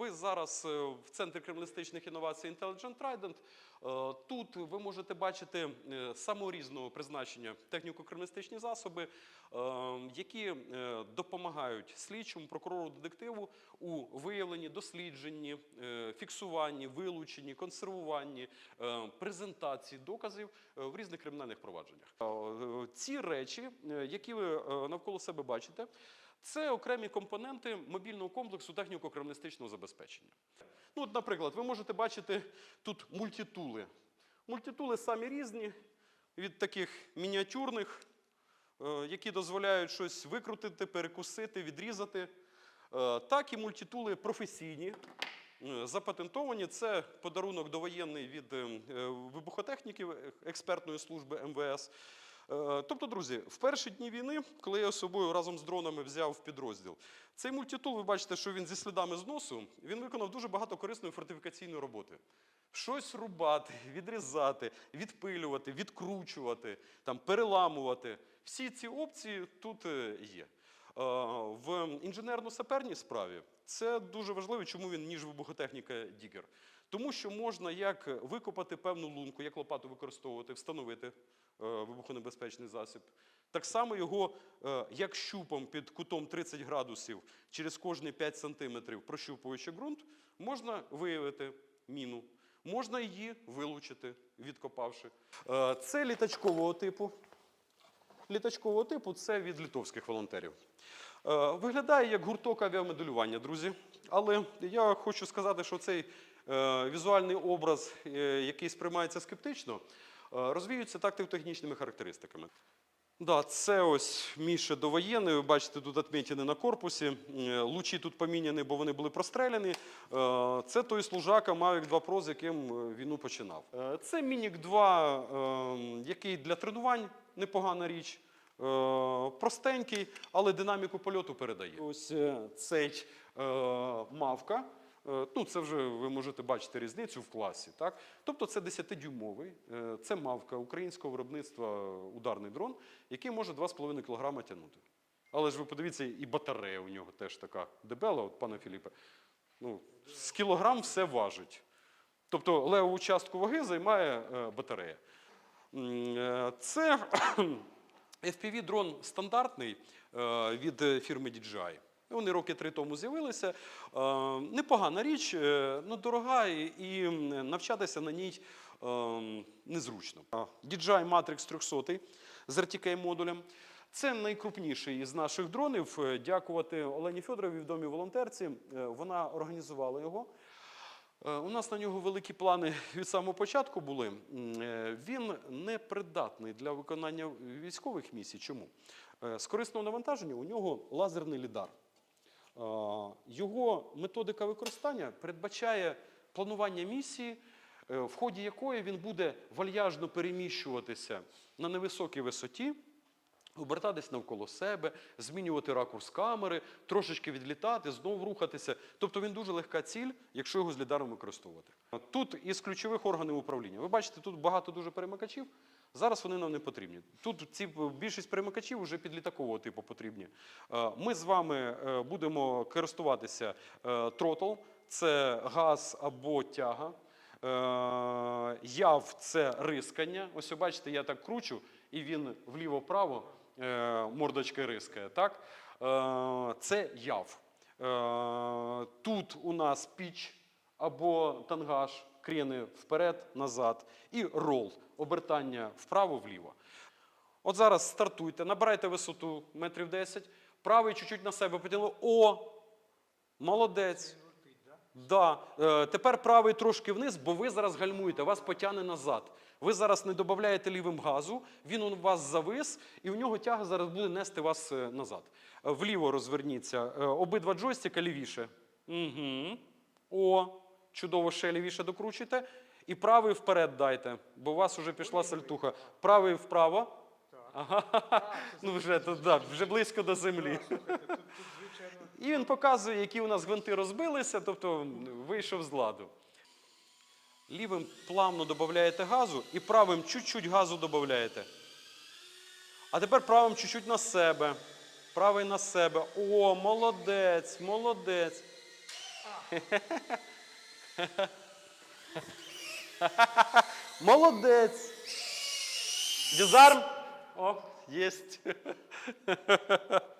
ви зараз е, в центрі криміналістичних інновацій Intelligent Trident. Е, Тут ви можете бачити е, самого різного призначення техніко-криміналістичні засоби, які допомагають слідчому, прокурору, детективу у виявленні, дослідженні, фіксуванні, вилученні, консервуванні, презентації доказів в різних кримінальних провадженнях. Ці речі, які ви навколо себе бачите, це окремі компоненти мобільного комплексу техніко-криміналістичного забезпечення. Ну, от, наприклад, ви можете бачити тут мультитули. Мультитули самі різні, від таких мініатюрних, е, які дозволяють щось викрутити, перекусити, відрізати. Е, Так і мультитули професійні, е, запатентовані. Це подарунок довоєнний від вибухотехніків експертної служби МВС. Е, Тобто, друзі, в перші дні війни, коли я собою разом з дронами взяв в підрозділ, цей мультитул, ви бачите, що він зі слідами зносу, він виконав дуже багато корисної фортифікаційної роботи. Щось рубати, відрізати, відпилювати, відкручувати, там, переламувати. Всі ці опції тут е, є. Е, В інженерно-саперній справі це дуже важливо, чому він ніж вибухотехніка Дігер. Тому що можна як викопати певну лунку, як лопату використовувати, встановити е, вибухонебезпечний засіб. Так само його е, як щупом під кутом 30 градусів через кожні 5 сантиметрів, прощупуючи ґрунт, можна виявити міну. Можна її вилучити, відкопавши. Е, Це літачкового типу. Літачкового типу це від литовських волонтерів. Е, Виглядає як гурток авіамоделювання, друзі. Але я хочу сказати, що цей е, візуальний образ, е, який сприймається скептично, е, розвіюється тактико-технічними характеристиками. Да, це ось Міша довоєнний. Ви бачите, тут відмітини на корпусі. Е, Лучі тут поміняні, бо вони були простреляні. Е, Це той служака Mavic 2 Pro, з яким е, війну починав. Е, Це Мінік 2, е, який для тренувань непогана річ. Е, Простенький, але динаміку польоту передає. Ось е, цей е, мавка. Е, Ну, це вже ви можете бачити різницю в класі. Так? Тобто це 10-дюймовий, е, це мавка українського виробництва ударний дрон, який може 2,5 кг тягнути. Але ж ви подивіться, і батарея у нього теж така дебела, от пане Філіпе. Ну, з кілограм все важить. Тобто левову частку ваги займає е, батарея. Е, Це FPV-дрон стандартний е, від е, фірми DJI. Вони роки три тому з'явилися. Е, Непогана річ, е, ну, дорога і, навчатися на ній е, незручно. DJI Matrix 300 з RTK-модулем. Це найкрупніший із наших дронів. Дякувати Олені Федорові, відомій волонтерці. Вона організувала його. У нас на нього великі плани від самого початку були. Він не придатний для виконання військових місій. Чому? З корисного навантаження у нього лазерний лідар. Е, Його методика використання передбачає планування місії, е, в ході якої він буде вальяжно переміщуватися на невисокій висоті, обертатись навколо себе, змінювати ракурс камери, трошечки відлітати, знову рухатися. Тобто він дуже легка ціль, якщо його з лідаром використовувати. Тут із ключових органів управління. Ви бачите, тут багато дуже перемикачів. Зараз вони нам не потрібні. Тут ці більшість перемикачів вже підлітакового типу потрібні. Е, Ми з вами е, будемо користуватися е, тротл, це газ або тяга. Е, Яв це рискання. Ось ви бачите, я так кручу, і він вліво-право е, мордочка рискає. Так? Е, Це яв. Е, Тут у нас піч або тангаж, крени вперед, назад, і рол, обертання вправо-вліво. От зараз стартуйте, набирайте висоту метрів 10, правий чуть-чуть на себе потягнули. О! Молодець. Да. Е, тепер правий трошки вниз, бо ви зараз гальмуєте, вас потягне назад. Ви зараз не додаєте лівим газу, він у вас завис, і у нього тяга зараз буде нести вас е, назад. Е, Вліво розверніться. Обидва джойстика лівіше. Угу. О, чудово, ще лівіше докручуйте. І правий вперед дайте, бо у вас вже пішла сальтуха. Правий вправо. Ага. Ну вже, тут, да, вже близько до землі. Слухайте, тут, тут звичайно. І він показує, які у нас гвинти розбилися, тобто вийшов з ладу. Лівим плавно додаєте газу і правим чуть-чуть газу додаєте. А тепер правим чуть-чуть на себе. Правий на себе. О, молодець, молодець. Молодець. Дізарм. О, єсть.